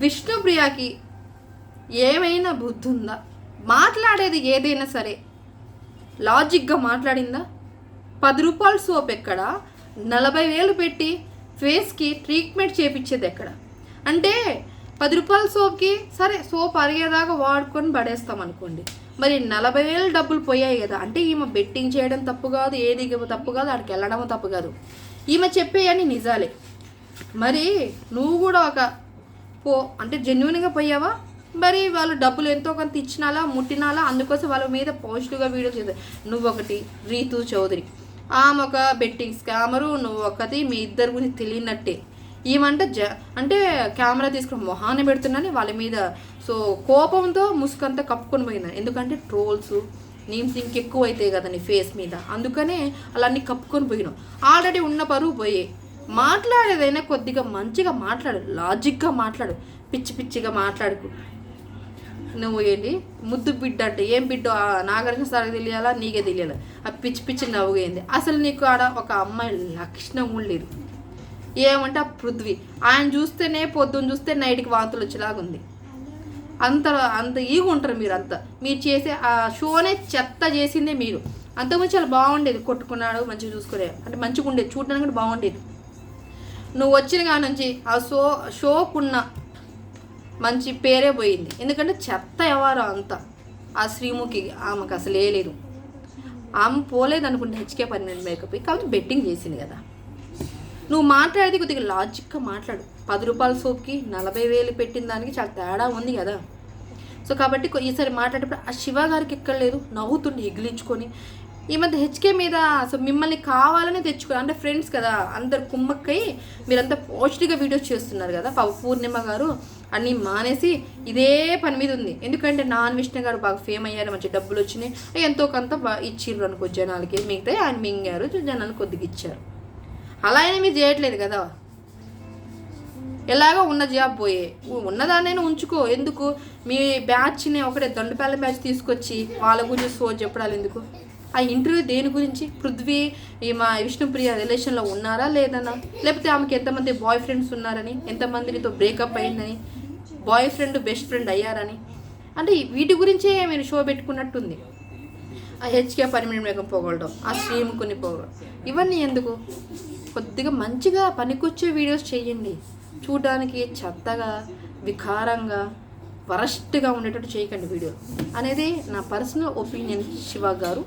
విష్ణుప్రియకి ఏమైనా బుద్ధి ఉందా మాట్లాడేది ఏదైనా సరే. లాజిక్గా మాట్లాడిందా? పది రూపాయల సోప్ ఎక్కడ? నలభై వేలు పెట్టి ఫేస్కి ట్రీట్మెంట్ చేపించేది ఎక్కడ? అంటే పది రూపాయల సోప్కి సరే సోప్ అరిగేదాకా వాడుకొని పడేస్తాం అనుకోండి. మరి నలభై వేలు డబ్బులు పోయాయి కదా. అంటే ఈమె బెట్టింగ్ చేయడం తప్పు కాదు ఏది తప్పు కాదు అక్కడికి వెళ్ళడం తప్పు కాదు. ఈమె చెప్పేయని నిజాలే. మరి నువ్వు కూడా ఒక పో. అంటే జెన్యున్గా పోయావా? మరి వాళ్ళు డబ్బులు ఎంతో కొంత ఇచ్చినాలా ముట్టినాలా? అందుకోసం వాళ్ళ మీద పాజిటివ్గా వీడియో చేశారు నువ్వు ఒకటి రీతు చౌదరి. ఆమె ఒక బెట్టింగ్ స్కామరు నువ్వు ఒకటి మీ ఇద్దరు గురించి తెలియనట్టే. ఈమంట జ అంటే కెమెరా తీసుకుని మొహాన్ని పెడుతున్నాను వాళ్ళ మీద. సో కోపంతో ముసుకంతా కప్పుకొని పోయినా. ఎందుకంటే ట్రోల్స్ నేమ్స్ ఇంకెక్కువ అవుతాయి కదా నీ ఫేస్ మీద. అందుకనే అలా అన్ని కప్పుకొని పోయినావు ఆల్రెడీ ఉన్న పరువు పోయే. మాట్లాడేదైనా కొద్దిగా మంచిగా మాట్లాడు లాజిక్గా మాట్లాడు పిచ్చి పిచ్చిగా మాట్లాడుకు. నువ్వు ఏంటి? ముద్దు బిడ్డ అంటే ఏం బిడ్డ? నాగరిక సార్కి తెలియాలా? నీకే తెలియాలా? ఆ పిచ్చి పిచ్చి నవ్వుగైంది అసలు నీకు ఆడ ఒక అమ్మాయి లక్షణం లేదు. ఏమంటే ఆ పృథ్వీ. ఆయన చూస్తేనే పొద్దున్న చూస్తే నైట్కి వాంతులు వచ్చేలాగుంది అంత అంత ఈగ ఉంటారు మీరు అంతా మీరు చేసే ఆ షోనే చెత్త చేసిందే మీరు. అంతకుముందు చాలా బాగుండేది కొట్టుకున్నాడు మంచిగా చూసుకునే. అంటే మంచిగా ఉండేది చూడడానికి కూడా బాగుండేది. నువ్వు వచ్చిన కాడ నుంచి ఆ షో షోకున్న మంచి పేరే పోయింది. ఎందుకంటే చెత్త ఎవరు అంత? ఆ శ్రీముఖి ఆమెకు అసలు లేదు. ఆమె పోలేదు అనుకుంటే హెచ్కే పన్నెండు మేకప్ కాబట్టి బెట్టింగ్ చేసింది కదా. నువ్వు మాట్లాడేది కొద్దిగా లాజిక్గా మాట్లాడు. పది రూపాయల సోప్కి నలభై వేలు పెట్టిన దానికి చాలా తేడా ఉంది కదా. సో కాబట్టి కొ- ఈసారి మాట్లాడేటప్పుడు ఆ శివ గారికి ఎక్కడ లేదు. నవ్వుతుండి ఎగిలించుకొని ఈ మధ్య హెచ్కే మీద అసలు మిమ్మల్ని కావాలని తెచ్చుకో అంటే ఫ్రెండ్స్ కదా అందరు కుమ్మక్కై మీరంతా పోస్ట్గా వీడియోస్ చేస్తున్నారు కదా. పాప పూర్ణిమ గారు అన్నీ మానేసి ఇదే పని మీద ఉంది. ఎందుకంటే నాన్ విష్ణు గారు బాగా ఫేమ్ అయ్యారు మంచి డబ్బులు వచ్చినాయి. ఎంతో కొంత ఇచ్చిర్రు అనుకో జనాలకి మిగతా ఆయన మింగారు జనాలు కొద్దిగా ఇచ్చారు. అలా అయినా మీరు చేయట్లేదు కదా. ఎలాగో ఉన్న జాబ్ పోయే. ఉన్నదాన్నైనా ఉంచుకో. ఎందుకు? మీ బ్యాచ్ని ఒకటే దొండపాల బ్యాచ్ తీసుకొచ్చి వాళ్ళ గురించి సో చెప్పడాలి ఎందుకు? ఆ ఇంటర్వ్యూ దేని గురించి? పృథ్వీ ఈ మా విష్ణుప్రియ రిలేషన్లో ఉన్నారా లేదన్నా లేకపోతే ఆమెకి ఎంతమంది బాయ్ ఫ్రెండ్స్ ఉన్నారని ఎంతమందితో బ్రేకప్ అయిందని బాయ్ ఫ్రెండ్ బెస్ట్ ఫ్రెండ్ అయ్యారని? అంటే వీటి గురించే మీరు షో పెట్టుకున్నట్టుంది. ఆ హెచ్కే పర్మనెంట్ మేకప్ పోగొడడం ఆ స్ట్రీమ్ కొన్ని పోగొడడం ఇవన్నీ ఎందుకు? కొద్దిగా మంచిగా పనికొచ్చే వీడియోస్ చేయండి. చూడడానికి చెత్తగా వికారంగా వరస్ట్గా ఉండేటట్టు చేయకండి వీడియో. అనేది నా పర్సనల్ ఒపీనియన్ శివ గారు.